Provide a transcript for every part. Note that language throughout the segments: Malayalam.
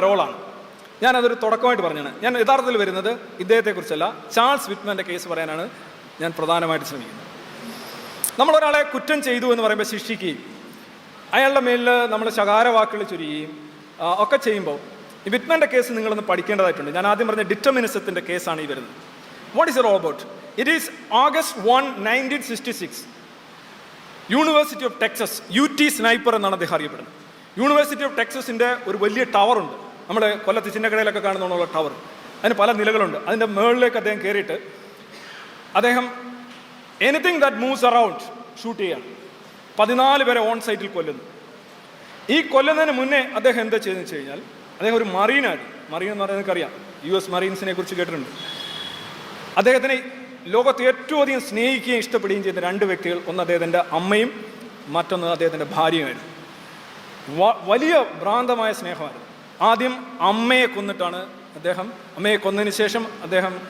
റോളാണ് ഞാനതൊരു തുടക്കമായിട്ട് പറഞ്ഞാണ്. ഞാൻ യഥാർത്ഥത്തിൽ വരുന്നത് ഇദ്ദേഹത്തെക്കുറിച്ചല്ല. ചാൾസ് വിറ്റ്മാന്റെ കേസ് പറയാനാണ് ഞാൻ പ്രധാനമായിട്ട് ശ്രമിക്കുന്നത്. നമ്മളൊരാളെ കുറ്റം ചെയ്തു എന്ന് പറയുമ്പോൾ ശിക്ഷിക്കുകയും അയാളുടെ മേലിൽ നമ്മൾ ശകാരവാക്കുകൾ ചൊരിയുകയും ആ, ഒക്കെ ചെയ്യുമ്പോൾ ഈ വിറ്റ്മാന്റെ കേസ് നിങ്ങളൊന്ന് പഠിക്കേണ്ടതായിട്ടുണ്ട്. ഞാൻ ആദ്യം പറഞ്ഞ ഡിറ്റർമിനിസത്തിന്റെ കേസാണ് ഈ വരുന്നത്. What is all about it is August one nineteen sixty six university of Texas U T sniper എന്നാണ് അദ്ദേഹം അറിയപ്പെടുന്നത്. യൂണിവേഴ്സിറ്റി ഓഫ് ടെക്സസിന്റെ ഒരു വലിയ ടവറുണ്ട് നമ്മുടെ കൊല്ലത്ത് ചിന്നക്കടയിലൊക്കെ കാണുന്നുള്ള ടവർ. അതിന് പല നിലകളുണ്ട്. അതിന്റെ മുകളിലേക്ക് അദ്ദേഹം കയറിയിട്ട് അദ്ദേഹം anything that moves around shoot ചെയ്യാണ് പതിനാല് പേരെ ഓൺ സൈറ്റിൽ കൊല്ലുന്നു. ഈ കൊല്ലുന്നതിന് മുന്നേ അദ്ദേഹം എന്താ ചെയ്തെന്ന് വെച്ച് കഴിഞ്ഞാൽ അദ്ദേഹം ഒരു മറീനാണ്. മറീൻ എന്ന് പറയുന്നത് അറിയാം യു എസ് മറീൻസിനെ കുറിച്ച് കേട്ടിട്ടുണ്ട്. അദ്ദേഹത്തിനെ ലോകത്ത് ഏറ്റവും അധികം സ്നേഹിക്കുകയും ഇഷ്ടപ്പെടുകയും ചെയ്യുന്ന രണ്ട് വ്യക്തികൾ ഒന്ന് അദ്ദേഹത്തിന്റെ അമ്മയും മറ്റൊന്ന് അദ്ദേഹത്തിന്റെ ഭാര്യയുമായിരുന്നു. വലിയ ഭ്രാന്തമായ സ്നേഹമായിരുന്നു. ആദ്യം അമ്മയെ കൊന്നിട്ടാണ് അദ്ദേഹം അമ്മയെ കൊന്നതിന് ശേഷം അദ്ദേഹം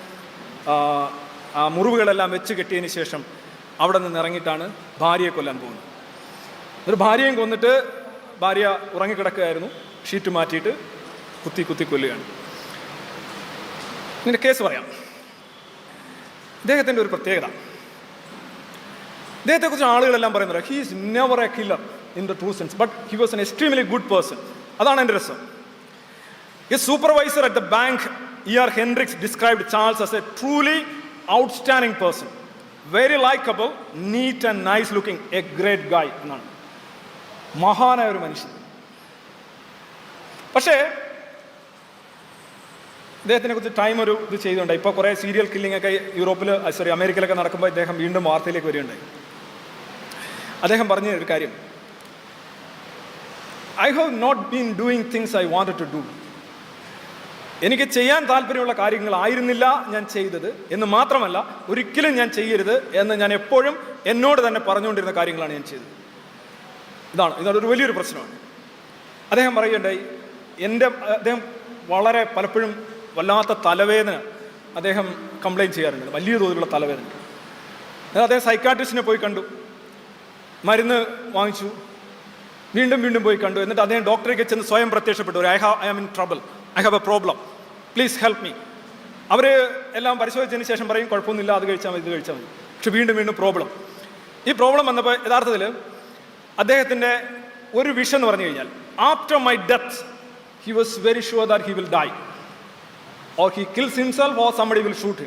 ആ, മുറിവുകളെല്ലാം വെച്ച് കെട്ടിയതിന് ശേഷം അവിടെ നിന്ന് ഇറങ്ങിയിട്ടാണ് ഭാര്യയെ കൊല്ലാൻ പോകുന്നത്. ഒരു ഭാര്യയും കൊന്നിട്ട് ഭാര്യ ഉറങ്ങിക്കിടക്കുകയായിരുന്നു. ഷീറ്റ് മാറ്റിയിട്ട് കുത്തി കുത്തി കൊല്ലുകയാണ്. ഇതിന്റെ കേസ് പറയാം. ഇദ്ദേഹത്തിന്റെ ഒരു പ്രത്യേകത. ഇദ്ദേഹത്തെക്കുറിച്ച് ആളുകളെല്ലാം പറയുന്നത് he is never a killer in the true sense but he was an extremely good person അതാണ് എന്റെ രസം. Supervisor at the bank E R Henricks described Charles as a truly outstanding person very likable neat and nice looking a great guy എന്നാണ്. മഹാനായ ഒരു മനുഷ്യൻ. പക്ഷേ ഇദ്ദേഹത്തിനെ കുറിച്ച് ടൈം ഒരു ഇത് ചെയ്തുകൊണ്ട് ഇപ്പോൾ കുറേ സീരിയൽ കില്ലിംഗ് ഒക്കെ യൂറോപ്പിൽ സോറി അമേരിക്കയിലൊക്കെ നടക്കുമ്പോൾ ഇദ്ദേഹം വീണ്ടും വാർത്തയിലേക്ക് വരികയുണ്ടായി. അദ്ദേഹം പറഞ്ഞ ഒരു കാര്യം. I have not been doing things I wanted to do എനിക്ക് ചെയ്യാൻ താല്പര്യമുള്ള കാര്യങ്ങളായിരുന്നില്ല ഞാൻ ചെയ്തത് എന്ന് മാത്രമല്ല ഒരിക്കലും ഞാൻ ചെയ്യരുത് എന്ന് ഞാൻ എപ്പോഴും എന്നോട് തന്നെ പറഞ്ഞുകൊണ്ടിരുന്ന കാര്യങ്ങളാണ് ഞാൻ ചെയ്തത്. ഇതാണ് ഇതൊരു വലിയൊരു പ്രശ്നമാണ്. അദ്ദേഹം പറയുകയുണ്ടായി എന്റെ അദ്ദേഹം വളരെ പലപ്പോഴും വല്ലാത്ത തലവേദന അദ്ദേഹം കംപ്ലൈന്റ് ചെയ്യാറുണ്ട് വലിയ തോതിലുള്ള തലവേദന. ഞാൻ അദ്ദേഹം സൈക്കാട്രിസ്റ്റിനെ പോയി കണ്ടു മരുന്ന് വാങ്ങിച്ചു വീണ്ടും വീണ്ടും പോയി കണ്ടു എന്നിട്ട് അദ്ദേഹം ഡോക്ടറേക്ക് ചെന്ന് സ്വയം പ്രത്യക്ഷപ്പെട്ടു ഒരു I have I am in trouble I have a problem please help me അവർ എല്ലാം പരിശോധിച്ചതിന് ശേഷം പറയും കുഴപ്പമൊന്നുമില്ല അത് കഴിച്ചാൽ മതി ഇത് കഴിച്ചാൽ മതി. പക്ഷെ വീണ്ടും വീണ്ടും പ്രോബ്ലം ഈ പ്രോബ്ലം വന്നപ്പോൾ യഥാർത്ഥത്തിൽ അദ്ദേഹത്തിന്റെ ഒരു വിഷൻ എന്ന് പറഞ്ഞു കഴിഞ്ഞാൽ after my death he was very sure that he will die or he kills himself or somebody will shoot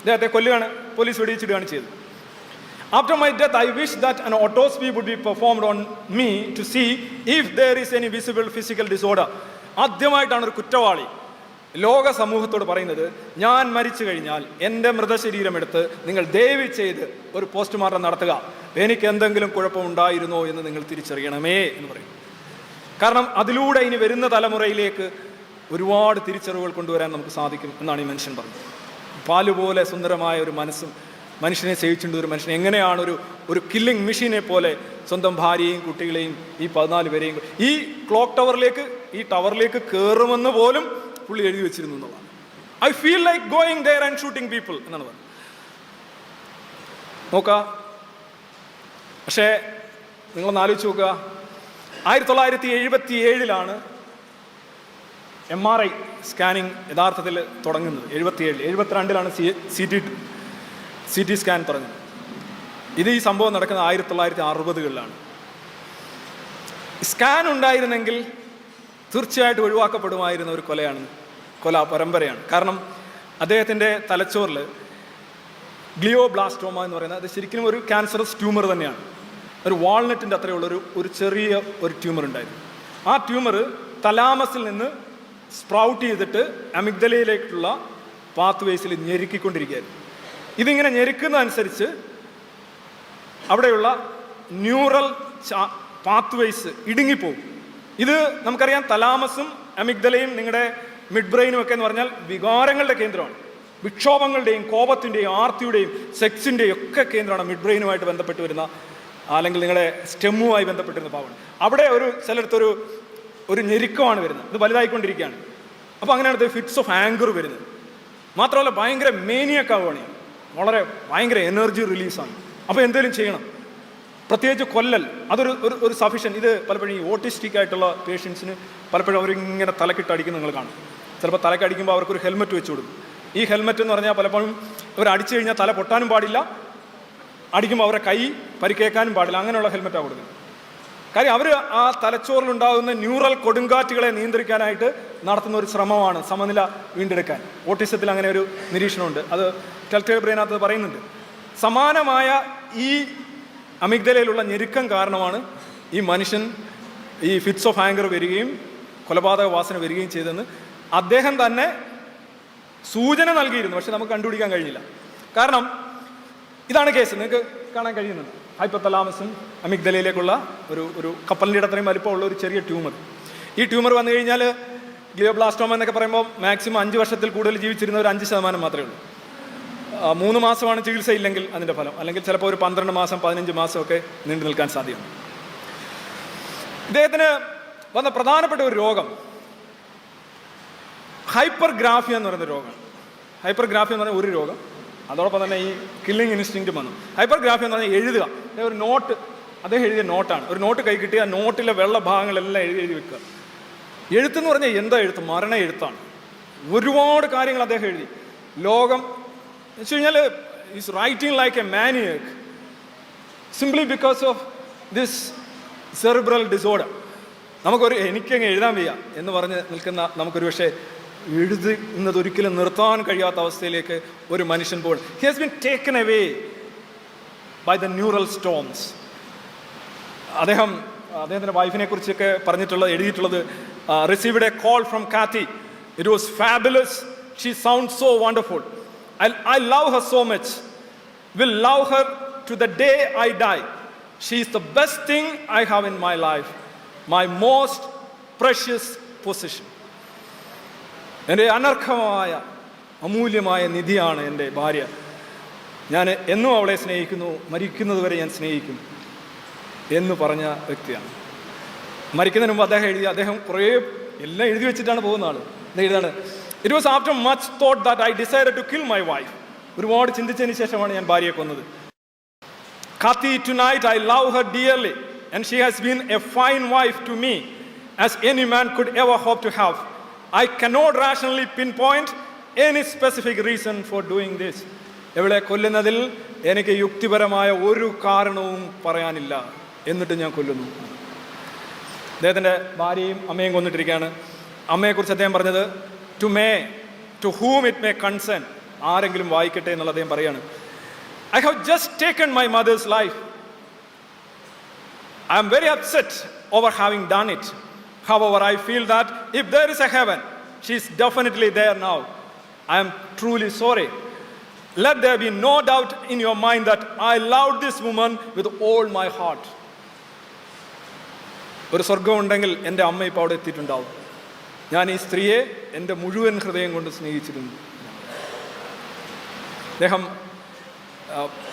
അദ്ദേഹത്തെ കൊല്ലുകയാണ് പോലീസ് വെടിയിച്ചിടുകയാണ് ചെയ്തത്. After my death, I wish that an autopsy would be performed on me to see if there is any visible physical disorder. ആദ്യമായിട്ടാണ് ഒരു കുറ്റവാളി. ലോക സമൂഹത്തോട് പറയുന്നത് ഞാൻ മരിച്ചു കഴിഞ്ഞാൽ എന്റെ മൃതശരീരം എടുത്ത് നിങ്ങൾ ദയവ് ചെയ്ത് ഒരു പോസ്റ്റ്മോർട്ടം നടത്തുക. എനിക്ക് എന്തെങ്കിലും കുഴപ്പമുണ്ടായിരുന്നോ എന്ന് നിങ്ങൾ തിരിച്ചറിയണമേ എന്ന് പറയും. കാരണം അതിലൂടെ ഇനി വരുന്ന തലമുറയിലേക്ക് ഒരുപാട് തിരിച്ചറിവുകൾ കൊണ്ടുവരാൻ നമുക്ക് സാധിക്കും എന്നാണ് ഈ മനുഷ്യൻ പറഞ്ഞത്. പാലുപോലെ സുന്ദരമായ ഒരു മനസ്സും മനുഷ്യനെ സേവിച്ചുകൊണ്ട് ഒരു മനുഷ്യൻ എങ്ങനെയാണ് ഒരു ഒരു കില്ലിംഗ് മെഷീനെ പോലെ സ്വന്തം ഭാര്യയെയും കുട്ടികളെയും ഈ പതിനാല് പേരെയും ഈ ക്ലോക്ക് ടവറിലേക്ക് ഈ ടവറിലേക്ക് കയറുമെന്ന് പോലും പുള്ളി എഴുതി വെച്ചിരുന്നു എന്നുള്ളതാണ്. I feel like going there and shooting people എന്നാണ് പറഞ്ഞത്. നോക്കുക പക്ഷേ നിങ്ങളൊന്ന് ആലോചിച്ച് നോക്കുക. ആയിരത്തി തൊള്ളായിരത്തി എഴുപത്തി ഏഴിലാണ് എം ആർ ഐ സ്കാനിങ് യഥാർത്ഥത്തിൽ തുടങ്ങുന്നത്. എഴുപത്തിയേഴിൽ എഴുപത്തിരണ്ടിലാണ് C C T C T scan തുടങ്ങുന്നത്. ഇത് ഈ സംഭവം നടക്കുന്നത് ആയിരത്തി തൊള്ളായിരത്തി അറുപതുകളിലാണ് സ്കാൻ ഉണ്ടായിരുന്നെങ്കിൽ തീർച്ചയായിട്ടും ഒഴിവാക്കപ്പെടുമായിരുന്ന ഒരു കൊലയാണ് കൊല പരമ്പരയാണ്. കാരണം അദ്ദേഹത്തിന്റെ തലച്ചോറിൽ ഗ്ലിയോബ്ലാസ്റ്റോമ എന്ന് പറയുന്നത് അത് ശരിക്കും ഒരു ക്യാൻസറസ് ട്യൂമർ തന്നെയാണ്. ഒരു വാൾനട്ടിന്റെ അത്രയുള്ള ഒരു ഒരു ചെറിയ ഒരു ട്യൂമർ ഉണ്ടായിരുന്നു. ആ ട്യൂമർ തലാമസിൽ നിന്ന് സ്പ്രൗട്ട് ചെയ്തിട്ട് അമിഗ്ദലയിലേക്കുള്ള പാത്ത് വേസിൽ ഞെരുക്കിക്കൊണ്ടിരിക്കുകയായിരുന്നു. ഇതിങ്ങനെ ഞെരുക്കുന്നതനുസരിച്ച് അവിടെയുള്ള ന്യൂറൽ പാത്ത് വേസ് ഇടുങ്ങിപ്പോവും ഇത് നമുക്കറിയാം തലാമസും അമിഗ്ദലയും നിങ്ങളുടെ മിഡ് ബ്രെയിനും ഒക്കെ എന്ന് പറഞ്ഞാൽ വികാരങ്ങളുടെ കേന്ദ്രമാണ്. വിക്ഷോഭങ്ങളുടെയും കോപത്തിന്റെയും ആർത്തിയുടെയും സെക്സിന്റെയും ഒക്കെ കേന്ദ്രമാണ് മിഡ് ബ്രെയിനുമായിട്ട് ബന്ധപ്പെട്ട് വരുന്ന അല്ലെങ്കിൽ നിങ്ങളുടെ സ്റ്റെമ്മുമായി ബന്ധപ്പെട്ടിരുന്ന ഭാഗമാണ്. അവിടെ ഒരു ചിലടത്തൊരു ഒരു ഞെരുക്കമാണ് വരുന്നത്. ഇത് വലുതായിക്കൊണ്ടിരിക്കുകയാണ്. അപ്പോൾ അങ്ങനെയാണ് ഫിറ്റ്സ് ഓഫ് ആങ്കർ വരുന്നത്. മാത്രമല്ല ഭയങ്കര മേനിയൊക്കെ ആവുകയാണ്. വളരെ ഭയങ്കര എനർജി റിലീസാണ് അപ്പോൾ എന്തെങ്കിലും ചെയ്യണം. പ്രത്യേകിച്ച് കൊല്ലൽ അതൊരു ഒരു ഒരു സഫീഷ്യൻ ഇത് പലപ്പോഴും ഈ ഓട്ടിസ്റ്റിക് ആയിട്ടുള്ള പേഷ്യൻസിന് പലപ്പോഴും അവരിങ്ങനെ തലക്കിട്ട് അടിക്കുന്ന നിങ്ങൾ കാണും. ചിലപ്പോൾ തലക്കടിക്കുമ്പോൾ അവർക്കൊരു ഹെൽമെറ്റ് വെച്ച് കൊടുക്കും. ഈ ഹെൽമെറ്റ് എന്ന് പറഞ്ഞാൽ പലപ്പോഴും ഇവർ അടിച്ചു കഴിഞ്ഞാൽ തല പൊട്ടാനും പാടില്ല അടിക്കുമ്പോൾ അവരെ കൈ പരിക്കേക്കാനും പാടില്ല അങ്ങനെയുള്ള ഹെൽമെറ്റാണ് കൊടുക്കുന്നത്. കാര്യം അവർ ആ തലച്ചോറിലുണ്ടാകുന്ന ന്യൂറൽ കൊടുങ്കാറ്റുകളെ നിയന്ത്രിക്കാനായിട്ട് നടത്തുന്ന ഒരു ശ്രമമാണ് സമനില വീണ്ടെടുക്കാൻ. ഓട്ടിസത്തിൽ അങ്ങനെ ഒരു നിരീക്ഷണമുണ്ട്. അത് ടെൽറ്റേൽ ബ്രെയിനകത്ത് പറയുന്നുണ്ട്. സമാനമായ ഈ അമിഗ്ദലയിലുള്ള ഞെരുക്കം കാരണമാണ് ഈ മനുഷ്യൻ ഈ ഫിറ്റ്സ് ഓഫ് ആങ്കർ വരികയും കൊലപാതക വാസന വരികയും ചെയ്തെന്ന് അദ്ദേഹം തന്നെ സൂചന നൽകിയിരുന്നു. പക്ഷെ നമുക്ക് കണ്ടുപിടിക്കാൻ കഴിഞ്ഞില്ല കാരണം ഇതാണ് കേസ്. നിങ്ങൾക്ക് കാണാൻ കഴിയുന്നത്. ഹൈപ്പത്തലാമസും അമിഗ്ദലയിലേക്കുള്ള ഒരു ഒരു കപ്പലിന്റെ ഇടത്രയും വലിപ്പമുള്ള ഒരു ചെറിയ ട്യൂമർ. ഈ ട്യൂമർ വന്നു കഴിഞ്ഞാൽ ഗ്ലിയോബ്ലാസ്റ്റോമ എന്നൊക്കെ പറയുമ്പോൾ മാക്സിമം അഞ്ച് വർഷത്തിൽ കൂടുതൽ ജീവിച്ചിരുന്ന ഒരു അഞ്ച് ശതമാനം മാത്രമേ ഉള്ളൂ. മൂന്ന് മാസമാണ് ചികിത്സ ഇല്ലെങ്കിൽ അതിന്റെ ഫലം. അല്ലെങ്കിൽ ചിലപ്പോൾ ഒരു പന്ത്രണ്ട് മാസം പതിനഞ്ച് മാസമൊക്കെ നീണ്ടു നിൽക്കാൻ സാധ്യതയുണ്ട്. ഇദ്ദേഹത്തിന് വന്ന പ്രധാനപ്പെട്ട ഒരു രോഗം ഹൈപ്പർഗ്രാഫിയ എന്ന് പറയുന്ന രോഗം. ഹൈപ്പർഗ്രാഫി എന്ന് പറയുന്ന ഒരു രോഗം. അതോടൊപ്പം തന്നെ ഈ കില്ലിംഗ് ഇൻസ്റ്റിങ്ക്റ്റും വന്നു. ഹൈപ്പർഗ്രാഫി എന്ന് പറഞ്ഞാൽ എഴുതുക. ഒരു നോട്ട് അദ്ദേഹം എഴുതിയ നോട്ടാണ് ഒരു നോട്ട് കൈ കിട്ടി ആ നോട്ടിലെ വെള്ള ഭാഗങ്ങളെല്ലാം എഴുതി എഴുതി വെക്കുക. എഴുത്തെന്ന് പറഞ്ഞാൽ എന്താ എഴുത്ത്? മരണ എഴുത്താണ്. ഒരുപാട് കാര്യങ്ങൾ അദ്ദേഹം എഴുതി. ലോകം എന്ന് വെച്ച് കഴിഞ്ഞാൽ is writing like a maniac simply because of this cerebral disorder നമുക്കൊരു എനിക്കങ്ങ് എഴുതാൻ വയ്യ എന്ന് പറഞ്ഞ് നിൽക്കുന്ന നമുക്കൊരു പക്ഷേ എഴുതുന്നത് ഒരിക്കലും നിർത്താൻ കഴിയാത്ത അവസ്ഥയിലേക്ക് ഒരു മനുഷ്യൻ പോകും he has been taken away by the neural storms അദ്ദേഹം അദ്ദേഹത്തിന്റെ വൈഫിനെ കുറിച്ചൊക്കെ പറഞ്ഞിട്ടുള്ളത് എഴുതിയിട്ടുള്ളത് received a call from Kathy it was fabulous she sound so wonderful I I love her so much. Will love her to the day I die. She is the best thing I have in my life, my most precious position എന്റെ അനർഹമായ അമൂല്യമായ നിധിയാണ് എന്റെ ഭാര്യ. ഞാൻ എന്നും അവളെ സ്നേഹിക്കുന്നു. മരിക്കുന്നത് വരെ ഞാൻ സ്നേഹിക്കും എന്ന് പറഞ്ഞ വ്യക്തിയാണ്. മരിക്കുന്നതിന് മുമ്പ് അദ്ദേഹം എഴുതി അദ്ദേഹം കുറേ എല്ലാം എഴുതി വെച്ചിട്ടാണ് പോകുന്ന ആൾ എഴുതാണ് it was after much thought that I decide to kill my wife ഒരുപാട് ചിന്തിച്ചതിന് ശേഷമാണ് ഞാൻ ഭാര്യയെ കൊന്നത്. കത്തി tonight I love her her and and has been a fine wife to me as any man could ever ever to have I cannot rationally pinpoint any specific reason for doing this ഇവളെ കൊല്ലുന്നതിൽ എനിക്ക് യുക്തിപരമായ ഒരു കാരണവും പറയാനില്ല എന്നിട്ട് ഞാൻ കൊല്ലുന്നു. അദ്ദേഹത്തിന്റെ ഭാര്യയും അമ്മയും കൊന്നിട്ടിരിക്കുകയാണ്. അമ്മയെക്കുറിച്ച് അദ്ദേഹം പറഞ്ഞത് to may to whom it may concern ആരെങ്കിലും വായിക്കട്ടെ എന്നുള്ള അദ്ദേഹം പറയാണ് I have just taken my mother's life. I am very upset over having done it. However, I feel that if there is a heaven, she is definitely there now. I am truly sorry. Let there be no doubt in your mind that I loved this woman with all my heart. ഒരു സ്വർഗമുണ്ടെങ്കിൽ എന്റെ അമ്മ ഇപ്പോൾ അവിടെ എത്തിയിട്ടുണ്ടാവും ഞാൻ ഈ സ്ത്രീയെ എന്റെ മുഴുവൻ ഹൃദയം കൊണ്ട് സ്നേഹിച്ചിരുന്നു. അദ്ദേഹം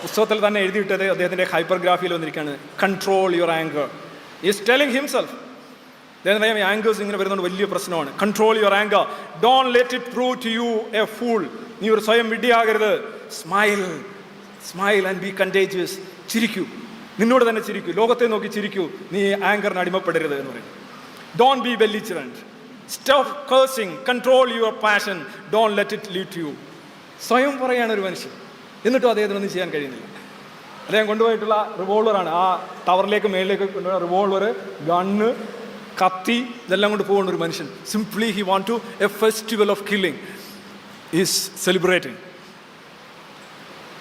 പുസ്തകത്തിൽ തന്നെ എഴുതിയിട്ടത് അദ്ദേഹത്തിന്റെ ഹൈപ്പർഗ്രാഫിയിൽ വന്നിരിക്കുകയാണ് control your anger is telling himself അദ്ദേഹത്തിന്റെ പറയാം ആങ്കേഴ്സ് ഇങ്ങനെ വരുന്നത് വലിയ പ്രശ്നമാണ്. Control your anger don't let it prove to you a fool നീ ഒരു സ്വയം വിഡ്ഢിയാകരുത്. Smile smile and be contagious ചിരിക്കൂ. നിന്നോട് തന്നെ ചിരിക്കൂ. ലോകത്തെ നോക്കി ചിരിക്കൂ. നീ ആങ്കറിന് അടിമപ്പെടരുത് എന്ന് പറയും don't be belligerent stuff cursing control your passion don't let it lead you സ്വയം പറയാണ് ഒരു മനുഷ്യൻ. എന്നിട്ടും അദ്ദേഹത്തിനൊന്നും ചെയ്യാൻ കഴിയുന്നില്ല. അദ്ദേഹം കൊണ്ടുപോയിട്ടുള്ള റിവോൾവറാണ് ആ ടവറിലേക്ക് മേളിലേക്ക് കൊണ്ടുപോയ റിവോൾവർ ഗണ്ണ് കത്തി ഇതെല്ലാം കൊണ്ട് പോകുന്ന ഒരു മനുഷ്യൻ. Simply he want to a festival of killing is celebrating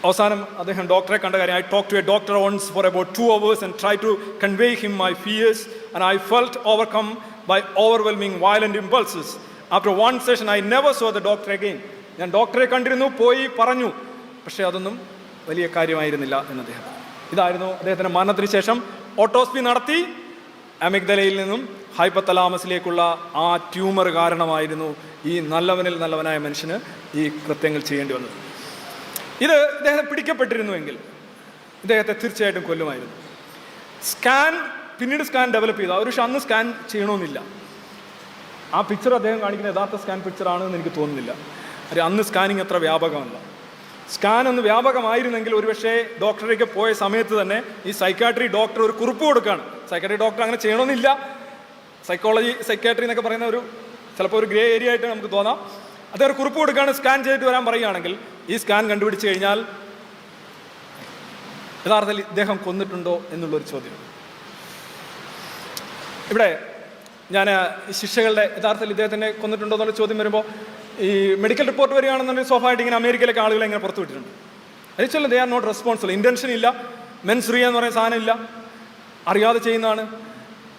അവസാനം അദ്ദേഹം ഡോക്ടറെ കണ്ട കാര്യം I talk to a doctor once for about two hours and try to convey him my fears and I felt overcome by overwhelming violent impulses after one session I never saw the doctor again ഞാൻ ഡോക്ടറെ കണ്ടിരുന്നു പോയി പറഞ്ഞു. പക്ഷേ അതൊന്നും വലിയ കാര്യമായിരുന്നില്ല എന്ന് അദ്ദേഹം ഇതായിരുന്നു അദ്ദേഹത്തിന്റെ മരണത്തിന് ശേഷം ഓട്ടോസ്പി നടത്തി. അമിഗ്ദലയിൽ നിന്നും ഹൈപ്പത്തലാമസിലേക്കുള്ള ആ ട്യൂമർ കാരണമായിരുന്നു ഈ നല്ലവനിൽ നല്ലവനായ മനുഷ്യന് ഈ കൃത്യങ്ങൾ ചെയ്യേണ്ടി വന്നത്. ഇത് ഇദ്ദേഹം പിടിക്കപ്പെട്ടിരുന്നുവെങ്കിൽ ഇദ്ദേഹത്തെ തീർച്ചയായിട്ടും കൊല്ലുമായിരുന്നു. സ്കാൻ പിന്നീട് സ്കാൻ ഡെവലപ്പ് ചെയ്തു. ഒരു പക്ഷെ അന്ന് സ്കാൻ ചെയ്യണമെന്നില്ല ആ പിക്ചർ അദ്ദേഹം കാണിക്കുന്ന യഥാർത്ഥ സ്കാൻ പിക്ചർ ആണെന്ന് എനിക്ക് തോന്നുന്നില്ല. കാര്യം അന്ന് സ്കാനിങ് അത്ര വ്യാപകമല്ല. സ്കാൻ ഒന്ന് വ്യാപകമായിരുന്നെങ്കിൽ ഒരുപക്ഷേ ഡോക്ടറേക്ക് പോയ സമയത്ത് തന്നെ ഈ സൈക്കാട്രി ഡോക്ടർ ഒരു കുറിപ്പ് കൊടുക്കുകയാണ് സൈക്കാട്രി ഡോക്ടർ അങ്ങനെ ചെയ്യണമെന്നില്ല സൈക്കോളജി സൈക്കാട്രി എന്നൊക്കെ പറയുന്ന ഒരു ചിലപ്പോൾ ഒരു ഗ്രേ ഏരിയ ആയിട്ട് നമുക്ക് തോന്നാം. അദ്ദേഹം ഒരു കുറിപ്പ് കൊടുക്കുകയാണ് സ്കാൻ ചെയ്തിട്ട് വരാൻ പറയുകയാണെങ്കിൽ ഈ സ്കാൻ കണ്ടുപിടിച്ച് കഴിഞ്ഞാൽ യഥാർത്ഥത്തിൽ ഇദ്ദേഹം കൊന്നിട്ടുണ്ടോ എന്നുള്ളൊരു ചോദ്യം ഇവിടെ ഞാൻ ശിക്ഷകളുടെ യഥാർത്ഥത്തിൽ ഇദ്ദേഹത്തിനെ കൊന്നിട്ടുണ്ടോ എന്നുള്ള ചോദ്യം വരുമ്പോൾ ഈ മെഡിക്കൽ റിപ്പോർട്ട് വരികയാണെന്നുണ്ടെങ്കിൽ സ്വാഭാവികമായിട്ട് ഇങ്ങനെ അമേരിക്കയിലൊക്കെ ആളുകളെ ഇങ്ങനെ പുറത്തു വിട്ടിട്ടുണ്ട്. അതിൽ they are not responsible intention ഇല്ല. മെൻസ് റിയ എന്ന് പറയുന്ന സാധനം ഇല്ല. അറിയാതെ ചെയ്യുന്നതാണ്.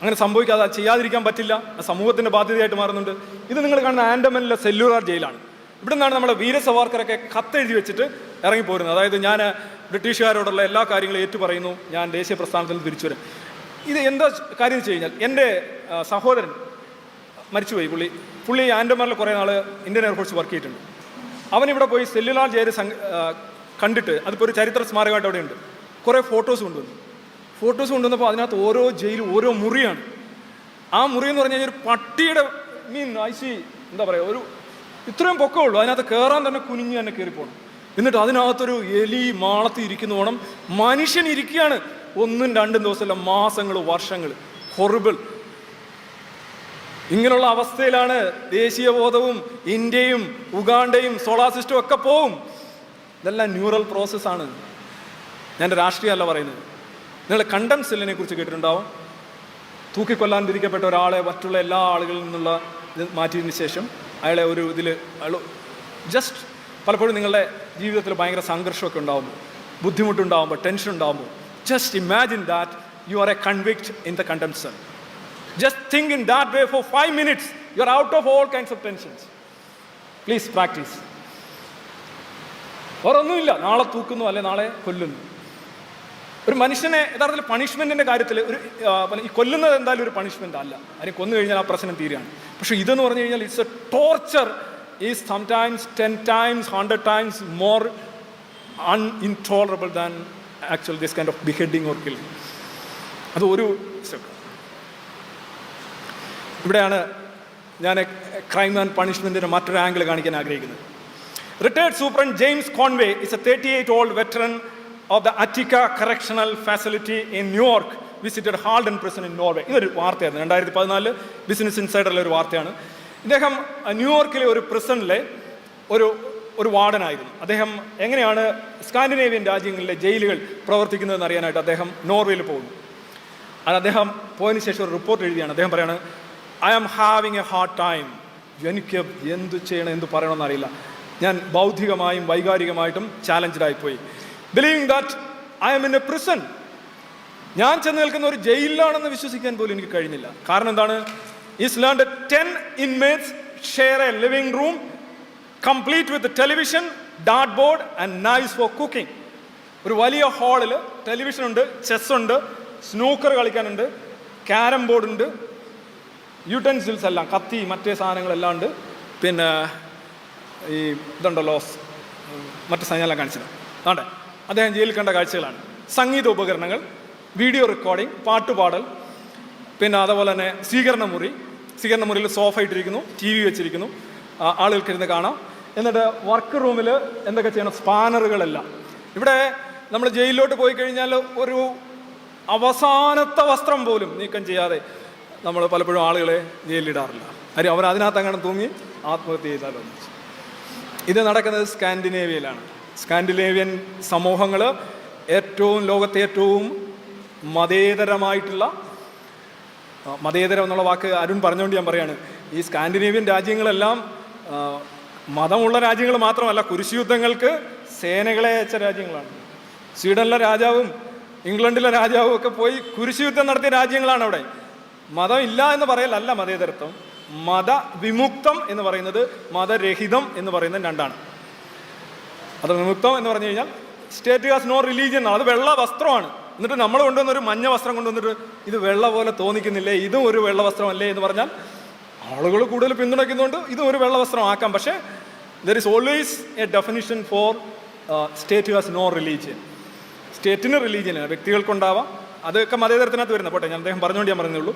അങ്ങനെ സംഭവിക്കാതെ ചെയ്യാതിരിക്കാൻ പറ്റില്ല. സമൂഹത്തിന്റെ ബാധ്യതയായിട്ട് മാറുന്നുണ്ട്. ഇത് നിങ്ങൾ കാണുന്ന ആൻഡമനിലെ സെല്ലുലാർ ജയിലാണ്. ഇവിടെ നിന്നാണ് നമ്മുടെ വീര സവാർക്കറൊക്കെ കത്തെഴുതി വെച്ചിട്ട് ഇറങ്ങിപ്പോരുന്നത്. അതായത് ഞാൻ ബ്രിട്ടീഷുകാരോടുള്ള എല്ലാ കാര്യങ്ങളും ഏറ്റു പറയുന്നു ഞാൻ ദേശീയ പ്രസ്ഥാനത്തിൽ തിരിച്ചു വരും. ഇത് എന്താ കാര്യം വെച്ച് കഴിഞ്ഞാൽ എന്റെ സഹോദരൻ മരിച്ചുപോയി. പുള്ളി പുള്ളി ആൻഡമാനിൽ കുറേ നാൾ ഇന്ത്യൻ എയർഫോഴ്സ് വർക്ക് ചെയ്തിട്ടുണ്ട്. അവനിവിടെ പോയി സെല്ലുലാർ ജയിൽ കണ്ടിട്ട് അതിപ്പോൾ ഒരു ചരിത്ര സ്മാരകമായിട്ട് അവിടെ ഉണ്ട് കുറേ ഫോട്ടോസ് കൊണ്ടുവന്നു. ഫോട്ടോസ് കൊണ്ടുവന്നപ്പോൾ അതിനകത്ത് ഓരോ ജയിലും ഓരോ മുറിയാണ്. ആ മുറി എന്ന് പറഞ്ഞു കഴിഞ്ഞാൽ ഒരു പട്ടിയുടെ മീൻ ഐസി എന്താ പറയുക ഒരു ഇത്രയും പൊക്കമുള്ളൂ അതിനകത്ത് കയറാൻ തന്നെ കുനിഞ്ഞ് തന്നെ കയറിപ്പോണം എന്നിട്ട് അതിനകത്തൊരു എലി മാളത്തി ഇരിക്കുന്ന ഓണം മനുഷ്യൻ ഇരിക്കുകയാണ്. ഒന്നും രണ്ടും ദിവസമല്ല മാസങ്ങൾ വർഷങ്ങൾ. ഹൊറിബിൾ. ഇങ്ങനെയുള്ള അവസ്ഥയിലാണ് ദേശീയബോധവും ഇന്ത്യയും ഉഗാണ്ടയും സോളാർ സിസ്റ്റവും ഒക്കെ പോവും. ഇതെല്ലാം ന്യൂറൽ പ്രോസസ്സാണ് ഞാൻ രാഷ്ട്രീയമല്ല പറയുന്നത്. നിങ്ങൾ കണ്ടം സെല്ലിനെ കുറിച്ച് കേട്ടിട്ടുണ്ടാവും. തൂക്കിക്കൊല്ലാൻ വിധിക്കപ്പെട്ട ഒരാളെ മറ്റുള്ള എല്ലാ ആളുകളിൽ നിന്നുള്ള ഇത് മാറ്റിയതിന് ശേഷം അയാളെ ഒരു ഇതിൽ ജസ്റ്റ് പലപ്പോഴും നിങ്ങളുടെ ജീവിതത്തിൽ ഭയങ്കര സംഘർഷമൊക്കെ ഉണ്ടാകുമ്പോൾ ബുദ്ധിമുട്ടുണ്ടാകുമ്പോൾ ടെൻഷൻ ഉണ്ടാകുമ്പോൾ just imagine that you are a convict in the condemned cell just think in that way for five minutes you are out of all kinds of tensions please practice വേറൊന്നുമില്ല. നാളെ തൂക്കുന്നു അല്ലെ നാളെ കൊല്ലുന്നു. ഒരു മനുഷ്യനെ യഥാർത്ഥത്തിൽ പണിഷ്മെന്റിന്റെ കാര്യത്തിൽ ഒരു ഈ കൊല്ലുന്നത് എന്തായാലും ഒരു പണിഷ്മെന്റ് അല്ല. അതിനെ കൊന്നു കഴിഞ്ഞാൽ ആ പ്രശ്നം തീരുകയാണ്. പക്ഷേ ഇതെന്ന് പറഞ്ഞു കഴിഞ്ഞാൽ it's a torture is sometimes ten times hundred times more un intolerable than actual this kind of beheading or kill അത് ഒരു step. ഇവിടെയാണ് ഞാൻ ക്രൈം ആൻഡ് പണിഷ്മെന്റിന്റെ മറ്റൊരു ആംഗിൾ കാണിക്കാൻ ആഗ്രഹിക്കുന്നത്. Retired superintendent James Conway is a thirty eight old veteran of the Attica correctional facility in New York visited Halden prison in Norway ഇതൊരു വാർത്തയായിരുന്നു. രണ്ടായിരത്തി പതിനാല് ബിസിനസ് ഇൻസൈഡറിലെ ഒരു വാർത്തയാണ്. ഇദ്ദേഹം ന്യൂയോർക്കിലെ ഒരു പ്രിസണിലെ ഒരു ഒരു വാർഡനായിരുന്നു. അദ്ദേഹം എങ്ങനെയാണ് സ്കാൻഡിനേവിയൻ രാജ്യങ്ങളിലെ ജയിലുകൾ പ്രവർത്തിക്കുന്നതെന്ന് അറിയാനായിട്ട് അദ്ദേഹം നോർവേയിൽ പോകുന്നു. അത് അദ്ദേഹം പോയതിന് ശേഷം ഒരു റിപ്പോർട്ട് എഴുതിയാണ്. അദ്ദേഹം പറയാണ് I am having a hard time എനിക്ക് എന്തു ചെയ്യണം എന്ത് പറയണമെന്ന് അറിയില്ല ഞാൻ ബൗദ്ധികമായും വൈകാരികമായിട്ടും ചാലഞ്ച്ഡ് ആയിപ്പോയി. Believing that I'm in a prison ഞാൻ ചെന്ന് നിൽക്കുന്ന ഒരു ജയിലിലാണെന്ന് വിശ്വസിക്കാൻ പോലും എനിക്ക് കഴിഞ്ഞില്ല. കാരണം എന്താണ്? Is learn ten inmates share a living room complete with television dart board and nice for cooking ഒരു വലിയ ഹാളിൽ ടെലിവിഷൻ ഉണ്ട് ചെസ് ഉണ്ട് സ്നൂക്കർ കളിക്കാനുണ്ട് ക്യാരം ബോർഡ് ഉണ്ട് യൂട്ടൻസിൽസ് എല്ലാം കത്തി മറ്റേ സാധനങ്ങളെല്ലാം ഉണ്ട്. പിന്നെ ഈ ഇതുണ്ടല്ലോ മറ്റു സാധനങ്ങളെല്ലാം കാണിച്ചത് ആണ്ടെ? അദ്ദേഹം ജയിലിൽ കണ്ട കാഴ്ചകളാണ്. സംഗീത ഉപകരണങ്ങൾ വീഡിയോ റെക്കോർഡിംഗ് പാട്ടുപാടൽ പിന്നെ അതുപോലെ തന്നെ സ്വീകരണ മുറി. സ്വീകരണ മുറിയിൽ സോഫ ഇട്ടിരിക്കുന്നു ടി വി വെച്ചിരിക്കുന്നു ആളുകൾക്കിരുന്ന് കാണാം. എന്നിട്ട് വർക്ക് റൂമിൽ എന്തൊക്കെ ചെയ്യണം? സ്പാനറുകളെല്ലാം. ഇവിടെ നമ്മൾ ജയിലിലോട്ട് പോയി കഴിഞ്ഞാൽ ഒരു അവസാനത്തെ വസ്ത്രം പോലും നീക്കം ചെയ്യാതെ നമ്മൾ പലപ്പോഴും ആളുകളെ ജയിലിലിടാറില്ല. കാര്യം അവർ അതിനകത്ത് അങ്ങനെ തൂങ്ങി ആത്മഹത്യ ചെയ്താലോ ഇത് നടക്കുന്നത് സ്കാൻഡിനേവിയയിലാണ്. സ്കാൻഡിനേവിയൻ സമൂഹങ്ങൾ ഏറ്റവും ലോകത്തെ ഏറ്റവും മതേതരമായിട്ടുള്ള മതേതരം എന്നുള്ള വാക്ക് അരുൺ പറഞ്ഞുകൊണ്ട് ഞാൻ പറയാണ്. ഈ സ്കാൻഡിനേവിയൻ രാജ്യങ്ങളെല്ലാം മതമുള്ള രാജ്യങ്ങൾ മാത്രമല്ല കുരിശുയുദ്ധങ്ങൾക്ക് സേനകളെ അയച്ച രാജ്യങ്ങളാണ്. സ്വീഡനിലെ രാജാവും ഇംഗ്ലണ്ടിലെ രാജാവും ഒക്കെ പോയി കുരിശുയുദ്ധം നടത്തിയ രാജ്യങ്ങളാണ് അവിടെ. മതം ഇല്ല എന്ന് പറയലല്ല മതേതരത്വം. മതവിമുക്തം എന്ന് പറയുന്നത് മതരഹിതം എന്ന് പറയുന്നത് രണ്ടാണ്. അത് വിമുക്തം എന്ന് പറഞ്ഞു കഴിഞ്ഞാൽ സ്റ്റേറ്റ് ഹാസ് നോ റിലീജിയൻ അത് വെള്ള വസ്ത്രമാണ്. എന്നിട്ട് നമ്മൾ കൊണ്ടുവന്ന ഒരു മഞ്ഞ വസ്ത്രം കൊണ്ടുവന്നിട്ട് ഇത് വെള്ള പോലെ തോന്നിക്കുന്നില്ലേ? ഇതും ഒരു വെള്ള വസ്ത്രമല്ലേ എന്ന് പറഞ്ഞാൽ ആളുകൾ കൂടുതൽ പിന്തുണയ്ക്കുന്നതുകൊണ്ട് ഇതും ഒരു വെള്ള വസ്ത്രം ആക്കാം പക്ഷേ there is always a definition for state has no religion സ്റ്റേറ്റിന് religion വ്യക്തികൾക്കുണ്ടാവാം. അതൊക്കെ മതേതരത്തിനകത്ത് വരുന്ന പോട്ടെ ഞാൻ അദ്ദേഹം പറഞ്ഞുകൊണ്ട് ഞാൻ പറഞ്ഞുള്ളൂ